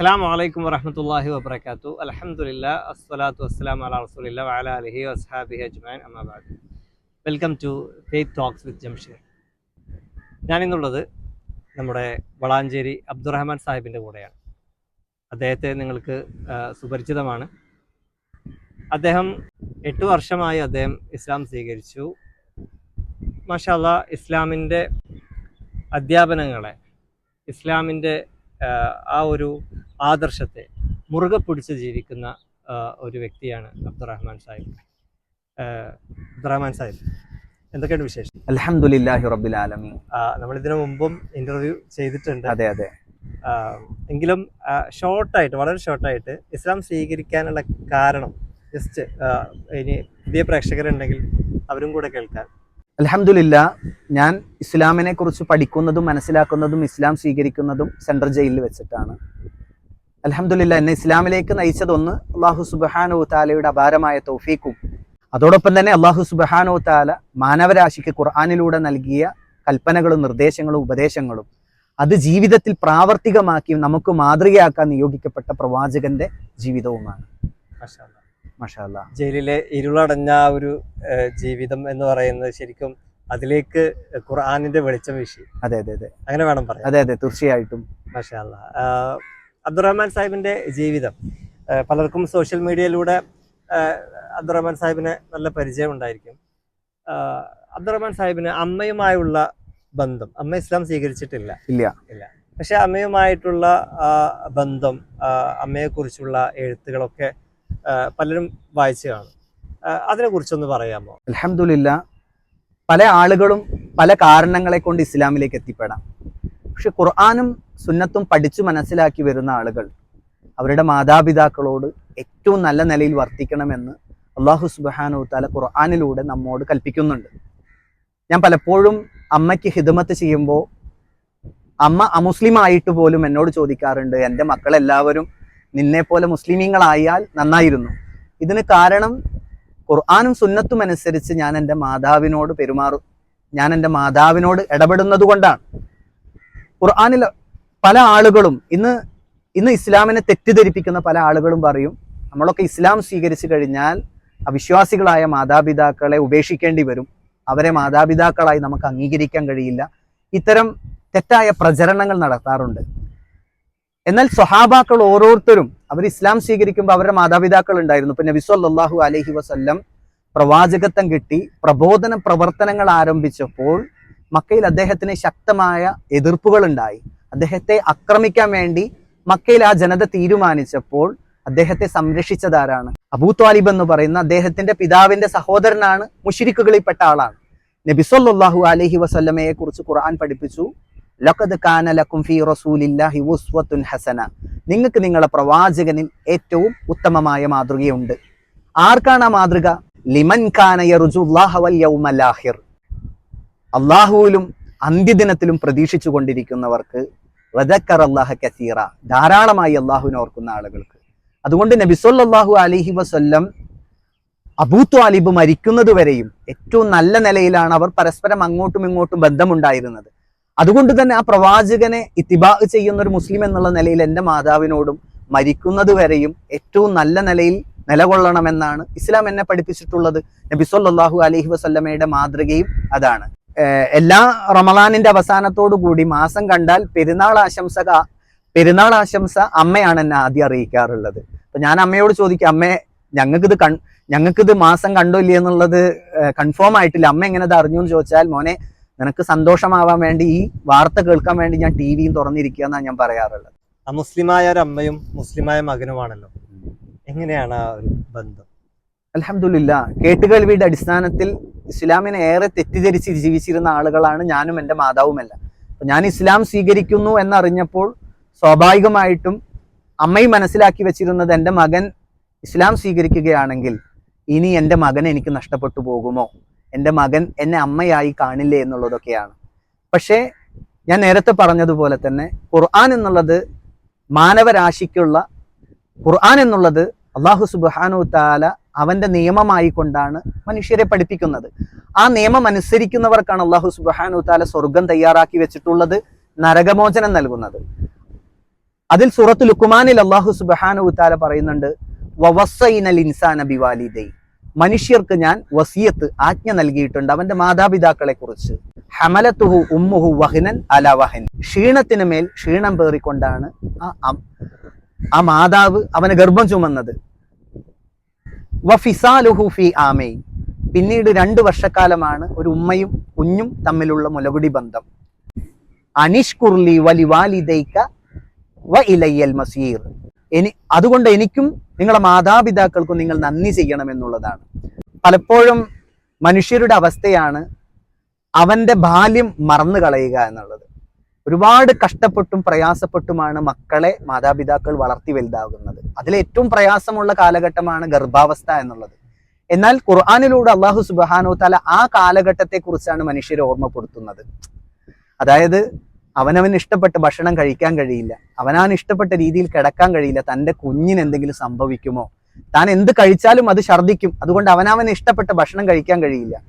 അസ്സാം വലൈക്കും വറഹമത്തല്ലാഹി വബർക്കാത്തു അലഹമുല്ല അസ്സലാത്തു വസ്സലാം അല റസൂലില്ല വാല അലിഹി വസ്ഹാബി Ajman അമ്മാബാദ് welcome to faith talks with Jamsheer. ഞാനിന്നുള്ളത് നമ്മുടെ വളാഞ്ചേരി അബ്ദുറഹ്മാൻ സാഹിബിന്റെ കൂടെയാണ്. അദ്ദേഹത്തെ നിങ്ങൾക്ക് സുപരിചിതമാണ്. അദ്ദേഹം എട്ട് വർഷമായി അദ്ദേഹം ഇസ്ലാം സ്വീകരിച്ചു. മാഷാല്ല ഇസ്ലാമിന്റെ അധ്യാപനങ്ങളെ ഇസ്ലാമിന്റെ ആ, ഒരു ആദർശത്തെ മുറുകെ പിടിച്ച് ജീവിക്കുന്ന ഒരു വ്യക്തിയാണ് അബ്ദുറഹ്മാൻ സാഹിബ്. അബ്ദുറഹ്മാൻ സാഹിബ് എന്തൊക്കെയാണ് വിശേഷം? അൽഹംദുലില്ലാഹി റബ്ബിൽ ആലമി നമ്മൾ ഇതിനു മുമ്പും ഇന്റർവ്യൂ ചെയ്തിട്ടുണ്ട്. അതെ അതെ. എങ്കിലും ഷോർട്ടായിട്ട് വളരെ ഷോർട്ടായിട്ട് ഇസ്ലാം സ്വീകരിക്കാനുള്ള കാരണം ജസ്റ്റ് ഇനി പുതിയ പ്രേക്ഷകരുണ്ടെങ്കിൽ അവരും കൂടെ കേൾക്കാൻ അൽഹംദുലില്ല ഞാൻ ഇസ്ലാമിനെ കുറിച്ച് പഠിക്കുന്നതും മനസ്സിലാക്കുന്നതും ഇസ്ലാം സ്വീകരിക്കുന്നതും സെൻട്രൽ ജയിലിൽ വെച്ചിട്ടാണ്. അലഹമില്ല എന്നെ ഇസ്ലാമിലേക്ക് നയിച്ചതൊന്ന് അള്ളാഹു സുബാനു താലയുടെ അപാരമായ തൗഫീക്കും അതോടൊപ്പം തന്നെ അള്ളാഹു സുബാനു താല മാനവരാശിക്ക് ഖുർആാനിലൂടെ നൽകിയ കൽപ്പനകളും നിർദ്ദേശങ്ങളും ഉപദേശങ്ങളും അത് ജീവിതത്തിൽ പ്രാവർത്തികമാക്കി നമുക്ക് മാതൃകയാക്കാൻ നിയോഗിക്കപ്പെട്ട പ്രവാചകന്റെ ജീവിതവുമാണ്. മാഷാ അല്ലാ. ജയിലിലെ ഇരുളടഞ്ഞ ആ ഒരു ജീവിതം എന്ന് പറയുന്നത് ശരിക്കും അതിലേക്ക് ഖുർആാനിന്റെ വെളിച്ചം വീശി. അതെ അതെ അതെ. അങ്ങനെ വേണം പറയാം അതെ അതെ തീർച്ചയായിട്ടും. മാഷാ അല്ലാ. അബ്ദുറഹ്മാൻ സാഹിബിന്റെ ജീവിതം പലർക്കും സോഷ്യൽ മീഡിയയിലൂടെ അബ്ദുറഹ്മാൻ സാഹിബിനെ നല്ല പരിചയം ഉണ്ടായിരിക്കും. അബ്ദുറഹ്മാൻ സാഹിബിന് അമ്മയുമായുള്ള ബന്ധം അമ്മ ഇസ്ലാം സ്വീകരിച്ചിട്ടില്ല. ഇല്ല. ഇല്ല. പക്ഷെ അമ്മയുമായിട്ടുള്ള ബന്ധം അമ്മയെ അമ്മയെക്കുറിച്ചുള്ള എഴുത്തുകളൊക്കെ പലരും വായിച്ചു കാണും. അതിനെക്കുറിച്ചൊന്ന് പറയാമോ? അലഹമില്ല പല ആളുകളും പല കാരണങ്ങളെ കൊണ്ട് ഇസ്ലാമിലേക്ക് എത്തിപ്പെടാം. പക്ഷെ ഖുർആാനും സുന്നത്തും പഠിച്ചു മനസ്സിലാക്കി വരുന്ന ആളുകൾ അവരുടെ മാതാപിതാക്കളോട് ഏറ്റവും നല്ല നിലയിൽ വർത്തിക്കണമെന്ന് അള്ളാഹു സുബാനു താല ഖുർആാനിലൂടെ നമ്മോട് കൽപ്പിക്കുന്നുണ്ട്. ഞാൻ പലപ്പോഴും അമ്മയ്ക്ക് ഹിദമത്ത് ചെയ്യുമ്പോൾ അമ്മ അമുസ്ലിം ആയിട്ട് പോലും എന്നോട് ചോദിക്കാറുണ്ട് എന്റെ മക്കളെല്ലാവരും നിന്നെ പോലെ മുസ്ലിമീങ്ങളായാൽ നന്നായിരുന്നു. ഇതിന് കാരണം ഖുർആാനും സുന്നത്തും അനുസരിച്ച് ഞാൻ എന്റെ മാതാവിനോട് പെരുമാറും ഞാൻ എന്റെ മാതാവിനോട് ഇടപെടുന്നത് കൊണ്ടാണ്. ഖുർആാനിൽ പല ആളുകളും ഇന്ന് ഇന്ന് ഇസ്ലാമിനെ തെറ്റിദ്ധരിപ്പിക്കുന്ന പല ആളുകളും പറയും നമ്മളൊക്കെ ഇസ്ലാം സ്വീകരിച്ചു കഴിഞ്ഞാൽ അവിശ്വാസികളായ മാതാപിതാക്കളെ ഉപേക്ഷിക്കേണ്ടി വരും. അവരെ മാതാപിതാക്കളായി നമുക്ക് അംഗീകരിക്കാൻ കഴിയില്ല. ഇത്തരം തെറ്റായ പ്രചരണങ്ങൾ നടത്താറുണ്ട്. എന്നാൽ സ്വഹാബാക്കൾ ഓരോരുത്തരും അവർ ഇസ്ലാം സ്വീകരിക്കുമ്പോൾ അവരുടെ മാതാപിതാക്കൾ ഉണ്ടായിരുന്നു. പിന്നെ വിസ്വല്ലാഹു അലഹി വസ്ല്ലം പ്രവാചകത്വം കിട്ടി പ്രബോധന പ്രവർത്തനങ്ങൾ ആരംഭിച്ചപ്പോൾ മക്കയിൽ അദ്ദേഹത്തിന് ശക്തമായ എതിർപ്പുകൾ ഉണ്ടായി. അദ്ദേഹത്തെ ആക്രമിക്കാൻ വേണ്ടി മക്കയിൽ ആ ജനത തീരുമാനിച്ചപ്പോൾ അദ്ദേഹത്തെ സംരക്ഷിച്ചതാരാണ്? അബൂ ത്വാലിബ് എന്ന് പറയുന്ന അദ്ദേഹത്തിന്റെ പിതാവിന്റെ സഹോദരനാണ് മുഷിരിക്കുകളിൽപ്പെട്ട ആളാണ്. നബിസ്വല്ലാഹു അലൈഹി വസല്ലമയെ കുറിച്ച് ഖുർആൻ പഠിപ്പിച്ചു. ലഖദ് കാന ലക്കും ഫീ റസൂലില്ലാഹി ഉസ്വത്തുൻ ഹസന. നിങ്ങൾക്ക് നിങ്ങളെ പ്രവാചകനിൽ ഏറ്റവും ഉത്തമമായ മാതൃകയുണ്ട്. ആർക്കാണ് ആ മാതൃക? ലിമൻ കാന യർജുല്ലാഹ വൽ യൗമൽ ആഖിർ അള്ളാഹുവിലും അന്ത്യദിനത്തിലും പ്രതീക്ഷിച്ചു കൊണ്ടിരിക്കുന്നവർക്ക് വദക്കർ അള്ളാഹ കസീറ ധാരാളമായി അള്ളാഹുവിനെ ഓർക്കുന്ന ആളുകൾക്ക്. അതുകൊണ്ട് നബിസൊല്ലാഹു അലിഹി വസ്ല്ലം അബൂ ത്വാലിബ് മരിക്കുന്നത് വരെയും ഏറ്റവും നല്ല നിലയിലാണ് അവർ പരസ്പരം അങ്ങോട്ടും ഇങ്ങോട്ടും ബന്ധമുണ്ടായിരുന്നത്. അതുകൊണ്ട് തന്നെ ആ പ്രവാചകനെ ഇത്തിബാ ചെയ്യുന്ന ഒരു മുസ്ലിം എന്നുള്ള നിലയിൽ എന്റെ മാതാവിനോടും മരിക്കുന്നത് വരെയും ഏറ്റവും നല്ല നിലയിൽ നിലകൊള്ളണമെന്നാണ് ഇസ്ലാം എന്നെ പഠിപ്പിച്ചിട്ടുള്ളത്. നബി അലഹി വസ്ല്ലമയുടെ മാതൃകയും അതാണ്. എല്ലാ റമദാനിന്റെ അവസാനത്തോടു കൂടി മാസം കണ്ടാൽ പെരുന്നാൾ ആശംസ പെരുന്നാൾ ആശംസ അമ്മയാണ് എന്നെ ആദ്യം അറിയിക്കാറുള്ളത്. അപ്പൊ ഞാൻ അമ്മയോട് ചോദിക്കും അമ്മേ ഞങ്ങൾക്കിത് കൺ ഞങ്ങൾക്കിത് മാസം കണ്ടോ ഇല്ലേ എന്നുള്ളത് കൺഫേം ആയിട്ടില്ല. അമ്മ എങ്ങനെ അത് അറിഞ്ഞു എന്ന് ചോദിച്ചാൽ മോനെ നിനക്ക് സന്തോഷമാവാൻ വേണ്ടി ഈ വാർത്ത കേൾക്കാൻ വേണ്ടി ഞാൻ ടി വിയും തുറന്നിരിക്കുക എന്നാണ് ഞാൻ പറയാറുള്ളത്. മുസ്ലിമായ ഒരു അമ്മയും മുസ്ലിമായ മകനുമാണല്ലോ. എങ്ങനെയാണ് ആ ഒരു ബന്ധം? അലഹമില്ല കേട്ടുകേൾവിയുടെ അടിസ്ഥാനത്തിൽ ഇസ്ലാമിനെ ഏറെ തെറ്റിദ്ധരിച്ച് ജീവിച്ചിരുന്ന ആളുകളാണ് ഞാനും എന്റെ മാതാവുമല്ല. ഞാൻ ഇസ്ലാം സ്വീകരിക്കുന്നു എന്നറിഞ്ഞപ്പോൾ സ്വാഭാവികമായിട്ടും അമ്മയും മനസ്സിലാക്കി വെച്ചിരുന്നത് എന്റെ മകൻ ഇസ്ലാം സ്വീകരിക്കുകയാണെങ്കിൽ ഇനി എന്റെ മകൻ എനിക്ക് നഷ്ടപ്പെട്ടു പോകുമോ? എന്റെ മകൻ എന്നെ അമ്മയായി കാണില്ലേ എന്നുള്ളതൊക്കെയാണ്. പക്ഷേ ഞാൻ നേരത്തെ പറഞ്ഞതുപോലെ തന്നെ ഖുർആൻ എന്നുള്ളത് മാനവരാശിക്കുള്ള ഖുർആൻ എന്നുള്ളത് അള്ളാഹു സുബാനു താല അവന്റെ നിയമമായി കൊണ്ടാണ് മനുഷ്യരെ പഠിപ്പിക്കുന്നത്. ആ നിയമം അനുസരിക്കുന്നവർക്കാണ് അള്ളാഹു സുബാനു താല സ്വർഗം തയ്യാറാക്കി വെച്ചിട്ടുള്ളത് നരകമോചനം നൽകുന്നത്. അതിൽ സൂറത്ത് ലുക്കുമാനിൽ അള്ളാഹു സുബാനു താല പറയുന്നുണ്ട് വവസൈനൽ ഇൻസാന ബിവാലിദൈ. മനുഷ്യർക്ക് ഞാൻ വസിയത്ത് ആജ്ഞ നൽകിയിട്ടുണ്ട് അവന്റെ മാതാപിതാക്കളെ കുറിച്ച് ഹമലത്തുഹു ഉമ്മുഹു വഹിനൻ അല വഹൻ. ക്ഷീണത്തിന് മേൽ ക്ഷീണം പേറിക്കൊണ്ടാണ് ആ ആ മാതാവ് അവന് ഗർഭം ചുമന്നത്. ഫി ആമൈ പിന്നീട് രണ്ട് വർഷക്കാലമാണ് ഒരു ഉമ്മയും കുഞ്ഞും തമ്മിലുള്ള മുലകുടി ബന്ധം. അനിഷ്കുർലി വലി വാലിദൈക വ ഇലയ്യൽ മസീർ. എനി അതുകൊണ്ട് എനിക്കും നിങ്ങളുടെ മാതാപിതാക്കൾക്കും നിങ്ങൾ നന്ദി ചെയ്യണം എന്നുള്ളതാണ് പലപ്പോഴും മനുഷ്യരുടെ അവസ്ഥയാണ് അവന്റെ ബാല്യം മറന്നു കളയുക എന്നുള്ളത്. ഒരുപാട് കഷ്ടപ്പെട്ടും പ്രയാസപ്പെട്ടുമാണ് മക്കളെ മാതാപിതാക്കൾ വളർത്തി വലുതാകുന്നത്. അതിലേറ്റവും പ്രയാസമുള്ള കാലഘട്ടമാണ് ഗർഭാവസ്ഥ എന്നുള്ളത്. എന്നാൽ ഖുർആാനിലൂടെ അള്ളാഹു സുബാനോ തല ആ കാലഘട്ടത്തെ കുറിച്ചാണ് മനുഷ്യരെ ഓർമ്മപ്പെടുത്തുന്നത്. അതായത് അവനവൻ ഇഷ്ടപ്പെട്ട ഭക്ഷണം കഴിക്കാൻ കഴിയില്ല. അവനാൻ ഇഷ്ടപ്പെട്ട രീതിയിൽ കിടക്കാൻ കഴിയില്ല. തന്റെ കുഞ്ഞിന് എന്തെങ്കിലും സംഭവിക്കുമോ? താൻ എന്ത് കഴിച്ചാലും അത് ഛർദ്ദിക്കും. അതുകൊണ്ട് അവനവന് ഇഷ്ടപ്പെട്ട ഭക്ഷണം കഴിക്കാൻ കഴിയില്ല.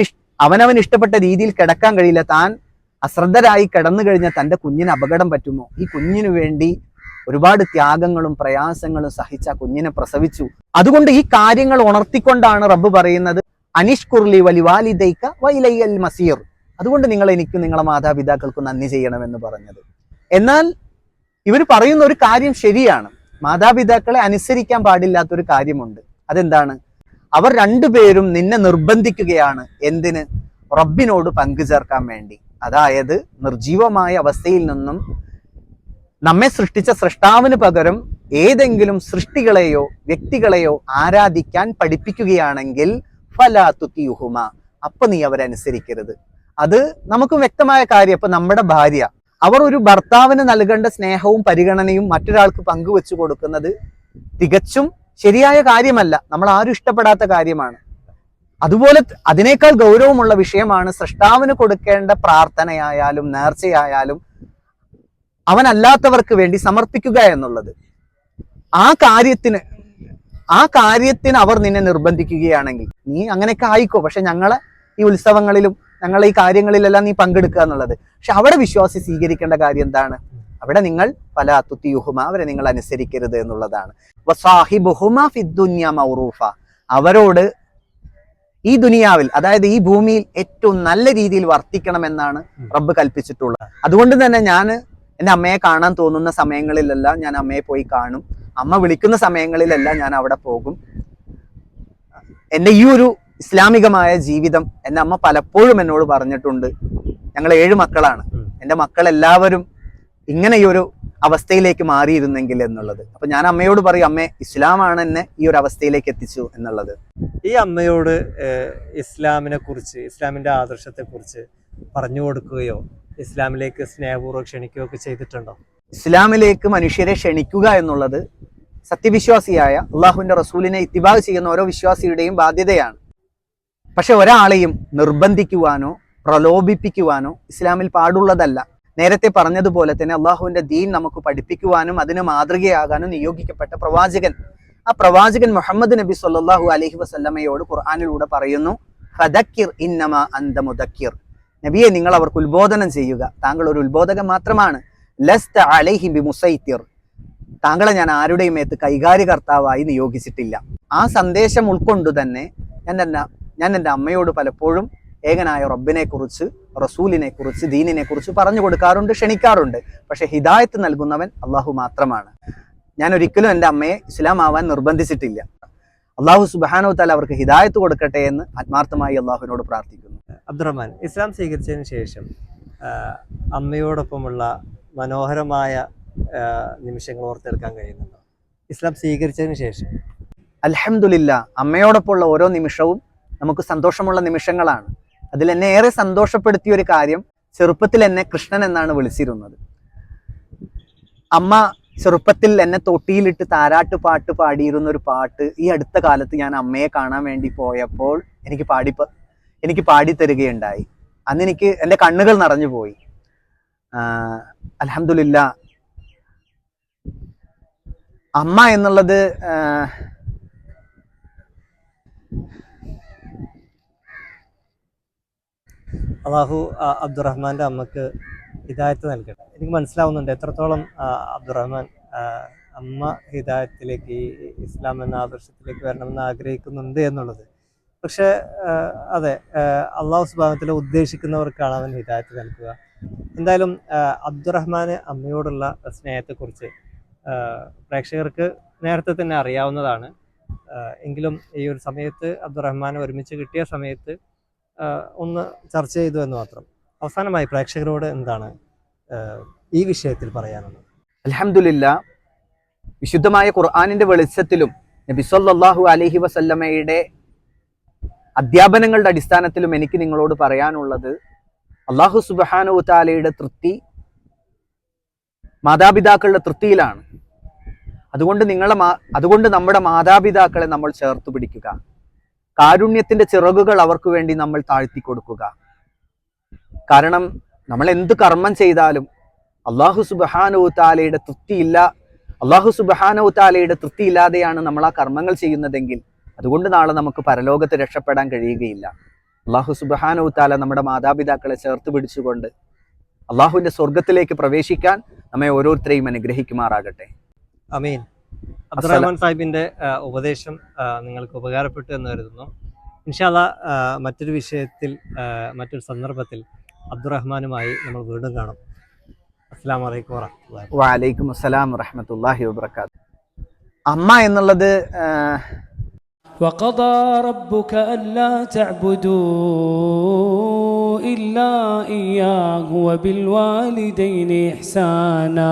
ഇഷ്- അവനവൻ ഇഷ്ടപ്പെട്ട രീതിയിൽ കിടക്കാൻ കഴിയില്ല. താൻ അശ്രദ്ധരായി കിടന്നു കഴിഞ്ഞാൽ തന്റെ കുഞ്ഞിന് അപകടം പറ്റുമോ? ഈ കുഞ്ഞിനു വേണ്ടി ഒരുപാട് ത്യാഗങ്ങളും പ്രയാസങ്ങളും സഹിച്ച കുഞ്ഞിനെ പ്രസവിച്ചു. അതുകൊണ്ട് ഈ കാര്യങ്ങൾ ഉണർത്തിക്കൊണ്ടാണ് റബ്ബ് പറയുന്നത് അനിഷ്കുർലി വലിവാലിദൈക്ക വൈലയ്യൽ മസീർ. അതുകൊണ്ട് നിങ്ങൾ എനിക്ക് നിങ്ങളെ മാതാപിതാക്കൾക്ക് നന്ദി ചെയ്യണമെന്ന് പറഞ്ഞത്. എന്നാൽ ഇവർ പറയുന്ന ഒരു കാര്യം ശരിയാണ്. മാതാപിതാക്കളെ അനുസരിക്കാൻ പാടില്ലാത്തൊരു കാര്യമുണ്ട്. അതെന്താണ്? അവർ രണ്ടുപേരും നിന്നെ നിർബന്ധിക്കുകയാണ്. എന്തിന്? റബ്ബിനോട് പങ്കുചേർക്കാൻ വേണ്ടി. അതായത് നിർജീവമായ അവസ്ഥയിൽ നിന്നും നമ്മെ സൃഷ്ടിച്ച സൃഷ്ടാവിന് പകരം ഏതെങ്കിലും സൃഷ്ടികളെയോ വ്യക്തികളെയോ ആരാധിക്കാൻ പഠിപ്പിക്കുകയാണെങ്കിൽ ഫലാ തുത്തിയുഹുമ. അപ്പൊ നീ അവരനുസരിക്കരുത് അത് നമുക്ക് വ്യക്തമായ കാര്യം ഇപ്പൊ നമ്മുടെ ഭാര്യ അവർ ഒരു ഭർത്താവിന് നൽകേണ്ട സ്നേഹവും പരിഗണനയും മറ്റൊരാൾക്ക് പങ്കുവെച്ചു കൊടുക്കുന്നത് തികച്ചും ശരിയായ കാര്യമല്ല. നമ്മൾ ആരും ഇഷ്ടപ്പെടാത്ത കാര്യമാണ്. അതുപോലെ അതിനേക്കാൾ ഗൗരവമുള്ള വിഷയമാണ് സൃഷ്ടാവിന് കൊടുക്കേണ്ട പ്രാർത്ഥനയായാലും നേർച്ചയായാലും അവനല്ലാത്തവർക്ക് വേണ്ടി സമർപ്പിക്കുക എന്നുള്ളത്. ആ കാര്യത്തിന് ആ കാര്യത്തിന് അവർ നിന്നെ നിർബന്ധിക്കുകയാണെങ്കിൽ നീ അങ്ങനെയൊക്കെ ആയിക്കോ പക്ഷെ ഞങ്ങളെ ഈ ഉത്സവങ്ങളിലും ഞങ്ങളെ ഈ കാര്യങ്ങളിലെല്ലാം നീ പങ്കെടുക്കുക എന്നുള്ളത്. പക്ഷെ അവിടെ വിശ്വാസി സ്വീകരിക്കേണ്ട കാര്യം എന്താണ്? അവിടെ നിങ്ങൾ പല അത്തുത്തിയുഹുമ അവരെ നിങ്ങൾ അനുസരിക്കരുത് എന്നുള്ളതാണ്. വസാഹിബുഹുമ ഫിദ്ദുന്യ മൗറൂഫ. അവരോട് ഈ ദുനിയാവിൽ അതായത് ഈ ഭൂമിയിൽ ഏറ്റവും നല്ല രീതിയിൽ വർത്തിക്കണമെന്നാണ് റബ്ബ് കൽപ്പിച്ചിട്ടുള്ളത്. അതുകൊണ്ട് തന്നെ ഞാൻ എന്റെ അമ്മയെ കാണാൻ തോന്നുന്ന സമയങ്ങളിലെല്ലാം ഞാൻ അമ്മയെ പോയി കാണും. അമ്മ വിളിക്കുന്ന സമയങ്ങളിലെല്ലാം ഞാൻ അവിടെ പോകും. എന്റെ ഈ ഒരു ഇസ്ലാമികമായ ജീവിതം എന്റെ അമ്മ പലപ്പോഴും എന്നോട് പറഞ്ഞിട്ടുണ്ട്. ഞങ്ങൾ ഏഴ് മക്കളാണ്. എന്റെ മക്കളെല്ലാവരും ഇങ്ങനെ ഈ ഒരു അവസ്ഥയിലേക്ക് മാറിയിരുന്നെങ്കിൽ എന്നുള്ളത്. അപ്പൊ ഞാൻ അമ്മയോട് പറയും അമ്മേ ഇസ്ലാമാണ് എന്നെ ഈ ഒരു അവസ്ഥയിലേക്ക് എത്തിച്ചു എന്നുള്ളത്. ഈ അമ്മയോട് ഇസ്ലാമിനെ കുറിച്ച് ഇസ്ലാമിന്റെ ആദർശത്തെ കുറിച്ച് പറഞ്ഞു കൊടുക്കുകയോ ഇസ്ലാമിലേക്ക് സ്നേഹപൂർവം ക്ഷണിക്കുകയോ ഒക്കെ ചെയ്തിട്ടുണ്ടോ? ഇസ്ലാമിലേക്ക് മനുഷ്യരെ ക്ഷണിക്കുക എന്നുള്ളത് സത്യവിശ്വാസിയായ അള്ളാഹുവിന്റെ റസൂലിനെ ഇത്തിബാഗ് ചെയ്യുന്ന ഓരോ വിശ്വാസിയുടെയും ബാധ്യതയാണ്. പക്ഷെ ഒരാളെയും നിർബന്ധിക്കുവാനോ പ്രലോഭിപ്പിക്കുവാനോ ഇസ്ലാമിൽ പാടുള്ളതല്ല. നേരത്തെ പറഞ്ഞതുപോലെ തന്നെ അള്ളാഹുവിന്റെ ദീൻ നമുക്ക് പഠിപ്പിക്കുവാനും അതിന് മാതൃകയാകാനും നിയോഗിക്കപ്പെട്ട പ്രവാചകൻ. ആ പ്രവാചകൻ മുഹമ്മദ് നബി സല്ലല്ലാഹു അലഹി വസല്ലമയോട് ഖുർആാനിലൂടെ പറയുന്നു ഫദക്കിർ ഇന്നമ അന്ത നബിയെ നിങ്ങൾ അവർക്ക് ഉത്ബോധനം ചെയ്യുക. താങ്കൾ ഒരു ഉത്ബോധകൻ മാത്രമാണ്. ലസ്ത താങ്കളെ ഞാൻ ആരുടെയും മേത്ത് കൈകാര്യകർത്താവായി നിയോഗിച്ചിട്ടില്ല. ആ സന്ദേശം ഉൾക്കൊണ്ടു തന്നെ ഞാൻ എന്റെ ഞാൻ എന്റെ അമ്മയോട് പലപ്പോഴും ഏകനായ റബ്ബിനെക്കുറിച്ച് റസൂലിനെ കുറിച്ച് ദീനിനെ കുറിച്ച് പറഞ്ഞു കൊടുക്കാറുണ്ട് ക്ഷണിക്കാറുണ്ട്. പക്ഷെ ഹിദായത്ത് നൽകുന്നവൻ അള്ളാഹു മാത്രമാണ്. ഞാൻ ഒരിക്കലും എന്റെ അമ്മയെ ഇസ്ലാം ആവാൻ നിർബന്ധിച്ചിട്ടില്ല. അള്ളാഹു സുബാനോ താല അവർക്ക് ഹിദായത്ത് കൊടുക്കട്ടെ എന്ന് ആത്മാർത്ഥമായി അള്ളാഹുവിനോട് പ്രാർത്ഥിക്കുന്നു. അബ്ദുറഹ്മാൻ ഇസ്ലാം സ്വീകരിച്ചതിന് ശേഷം അമ്മയോടൊപ്പമുള്ള മനോഹരമായ നിമിഷങ്ങൾ ഓർത്തെടുക്കാൻ കഴിയുന്നുണ്ടോ? ഇസ്ലാം സ്വീകരിച്ചതിന് ശേഷം. അലഹമുല്ല അമ്മയോടൊപ്പമുള്ള ഓരോ നിമിഷവും നമുക്ക് സന്തോഷമുള്ള നിമിഷങ്ങളാണ്. അതിൽ എന്നെ ഏറെ സന്തോഷപ്പെടുത്തിയ ഒരു കാര്യം ചെറുപ്പത്തിൽ എന്നെ കൃഷ്ണൻ എന്നാണ് വിളിച്ചിരുന്നത്. അമ്മ ചെറുപ്പത്തിൽ എന്നെ തൊട്ടിയിലിട്ട് താരാട്ട് പാട്ട് പാടിയിരുന്ന ഒരു പാട്ട് ഈ അടുത്ത കാലത്ത് ഞാൻ അമ്മയെ കാണാൻ വേണ്ടി പോയപ്പോൾ എനിക്ക് പാടി എനിക്ക് പാടി തരികയുണ്ടായി. അന്ന് എനിക്ക് എന്റെ കണ്ണുകൾ നിറഞ്ഞു പോയി. അലഹമില്ല അമ്മ എന്നുള്ളത് അള്ളാഹു അബ്ദുറഹ്മാന്റെ അമ്മയ്ക്ക് ഹിദായത്ത് നൽകട്ടെ. എനിക്ക് മനസ്സിലാവുന്നുണ്ട് എത്രത്തോളം അബ്ദുറഹ്മാൻ അമ്മ ഹിദായത്തിലേക്ക് ഇസ്ലാം എന്ന ആദർശത്തിലേക്ക് വരണമെന്ന് ആഗ്രഹിക്കുന്നുണ്ട് എന്നുള്ളത്. പക്ഷേ അതെ അള്ളാഹു സുബാനത്തിൽ ഉദ്ദേശിക്കുന്നവർക്കാണ് അവൻ ഹിദായത്ത് നൽകുക. എന്തായാലും അബ്ദുറഹ്മാൻ അമ്മയോടുള്ള സ്നേഹത്തെക്കുറിച്ച് പ്രേക്ഷകർക്ക് നേരത്തെ തന്നെ അറിയാവുന്നതാണ്. എങ്കിലും ഈ ഒരു സമയത്ത് അബ്ദുറഹ്മാനെ ഒരുമിച്ച് കിട്ടിയ സമയത്ത് ഒന്ന് ചർച്ച ചെയ്തു എന്ന് മാത്രം. അവസാനമായി പ്രേക്ഷകരോട് എന്താണ് ഈ വിഷയത്തിൽ പറയാനുള്ളത്? അലഹമില്ല വിശുദ്ധമായ ഖുർആാനിന്റെ വെളിച്ചത്തിലും നബി സല്ലാഹു അലഹി വസല്ലമയുടെ അധ്യാപനങ്ങളുടെ അടിസ്ഥാനത്തിലും എനിക്ക് നിങ്ങളോട് പറയാനുള്ളത് അള്ളാഹു സുബാനു താലയുടെ തൃപ്തി മാതാപിതാക്കളുടെ തൃപ്തിയിലാണ്. അതുകൊണ്ട് നിങ്ങളെ അതുകൊണ്ട് നമ്മുടെ മാതാപിതാക്കളെ നമ്മൾ ചേർത്ത് പിടിക്കുക. കാരുണ്യത്തിന്റെ ചിറകുകൾ അവർക്ക് വേണ്ടി നമ്മൾ താഴ്ത്തി കൊടുക്കുക. കാരണം നമ്മൾ എന്ത് കർമ്മം ചെയ്താലും അള്ളാഹു സുബാനു താലയുടെ തൃപ്തിയില്ല അള്ളാഹു സുബാനു താലയുടെ തൃപ്തിയില്ലാതെയാണ് നമ്മൾ ആ കർമ്മങ്ങൾ ചെയ്യുന്നതെങ്കിൽ അതുകൊണ്ട് നാളെ നമുക്ക് പരലോകത്ത് രക്ഷപ്പെടാൻ കഴിയുകയില്ല. അള്ളാഹു സുബാനു താല നമ്മുടെ മാതാപിതാക്കളെ ചേർത്ത് പിടിച്ചുകൊണ്ട് അള്ളാഹുവിന്റെ സ്വർഗത്തിലേക്ക് പ്രവേശിക്കാൻ നമ്മെ ഓരോരുത്തരെയും അനുഗ്രഹിക്കുമാറാകട്ടെ. അമീൻ അബ്ദുറഹ്മാൻ സാഹിബിന്റെ ആ, ഉപദേശം ആ, നിങ്ങൾക്ക് ഉപകാരപ്പെട്ടു എന്ന് കരുതുന്നു ഇൻഷാല്ല മറ്റൊരു വിഷയത്തിൽ ആ, മറ്റൊരു സന്ദർഭത്തിൽ അബ്ദുറഹ്മാനുമായി നമ്മൾ വീണ്ടും കാണും അസ്സാം വലൈക്കും വാഹമത്തുള്ളാഹി വാലൈക്കും അസ്സലാം വറഹമത്തല്ലാഹി വബർക്കാത്ത് അമ്മ എന്നുള്ളത് ആ, وقضى ربك ألا تعبدوا إلا إياه وبالوالدين إحسانا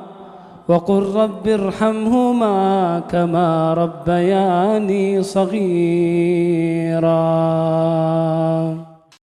وقل رب ارحمهما كما ربياني صغيرا.